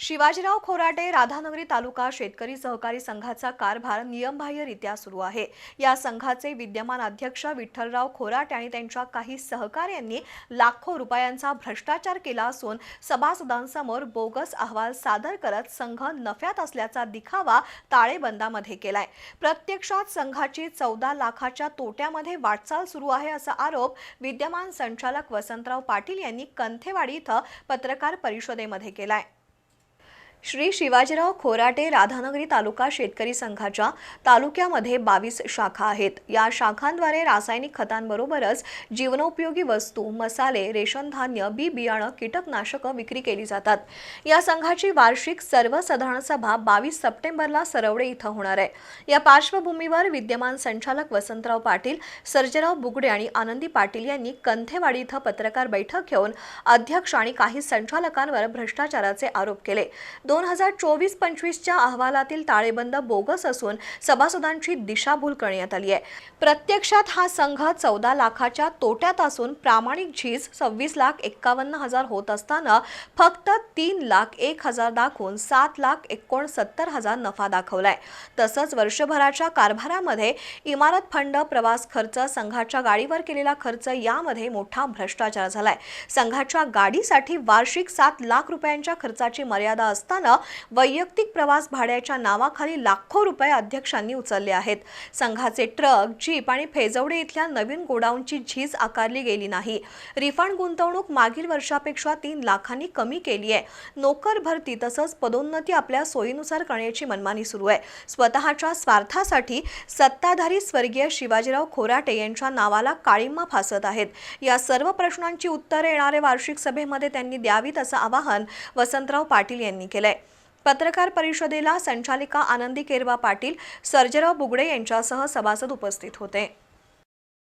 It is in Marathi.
शिवाजीराव खोराटे राधानगरी तालुका शेतकरी सहकारी संघाचा कारभार नियमबाह्यरित्या सुरू आहे. या संघाचे विद्यमान अध्यक्ष विठ्ठलराव खोराटे आणि त्यांच्या काही सहकाऱ्यांनी लाखो रुपयांचा भ्रष्टाचार केला असून सभासदांसमोर बोगस अहवाल सादर करत संघ नफ्यात असल्याचा दिखावा ताळेबंदामध्ये केलाय. प्रत्यक्षात संघाची चौदा लाखाच्या तोट्यामध्ये वाटचाल सुरू आहे असा आरोप विद्यमान संचालक वसंतराव पाटील यांनी कंथेवाडी इथं पत्रकार परिषदेमध्ये केलाय. श्री शिवाजीराव खोराटे राधानगरी तालुका शेतकरी संघाच्या तालुक्यामध्ये बावीस शाखा आहेत. या शाखांद्वारे रासायनिक खतांबरोबरच जीवनोपयोगी वस्तू मसाले रेशन धान्य बी बियाणं कीटकनाशकं विक्री केली जातात. या संघाची वार्षिक सर्वसाधारण सभा बावीस सप्टेंबरला सरवडे इथं होणार आहे. या पार्श्वभूमीवर विद्यमान संचालक वसंतराव पाटील सर्जेराव बुगडे आणि आनंदी पाटील यांनी कंथेवाडी इथं पत्रकार बैठक घेऊन अध्यक्ष आणि काही संचालकांवर भ्रष्टाचाराचे आरोप केले. दोन हजार चोवीस पंचवीसच्या अहवालातील ताळेबंद बोगस असून सभासदांची दिशाभूल करण्यात आली आहे. प्रत्यक्षात हा संघ चौदा लाखाच्या तोट्यात असून प्रामाणिक झीज सव्वीस लाख एक्कावन्न हजार होत असताना फक्त तीन लाख एक हजार दाखवून सात लाख एकोणसत्तर हजार नफा दाखवलाय. तसंच वर्षभराच्या कारभारामध्ये इमारत फंड प्रवास खर्च संघाच्या गाडीवर केलेला खर्च यामध्ये मोठा भ्रष्टाचार झालाय. संघाच्या गाडीसाठी वार्षिक सात लाख रुपयांच्या खर्चाची मर्यादा असताना वैयक्तिक प्रवास भाड्याच्या नावाखाली लाखो रुपये अध्यक्षांनी उचलले आहेत. संघाचे ट्रक जीप आणि फेजवडे इथल्या नवीन गोडाऊनची झीज आकारली गेली नाही. रिफंड गुंतवणूक मागील वर्षापेक्षा तीन लाखांनी कमी केली आहे. नोकर भरती तसंच पदोन्नती आपल्या सोयीनुसार करण्याची मनमानी सुरू आहे. स्वतःच्या स्वार्थासाठी सत्ताधारी स्वर्गीय शिवाजीराव खोराटे यांच्या नावाला काळिंबा फासत आहेत. या सर्व प्रश्नांची उत्तरे येणाऱ्या वार्षिक सभेमध्ये त्यांनी द्यावीत असं आवाहन वसंतराव पाटील यांनी केलं केलंय पत्रकार परिषदेला संचालिका आनंदी केरवा पाटील सर्जेराव बुगडे यांच्यासह सभासद उपस्थित होते.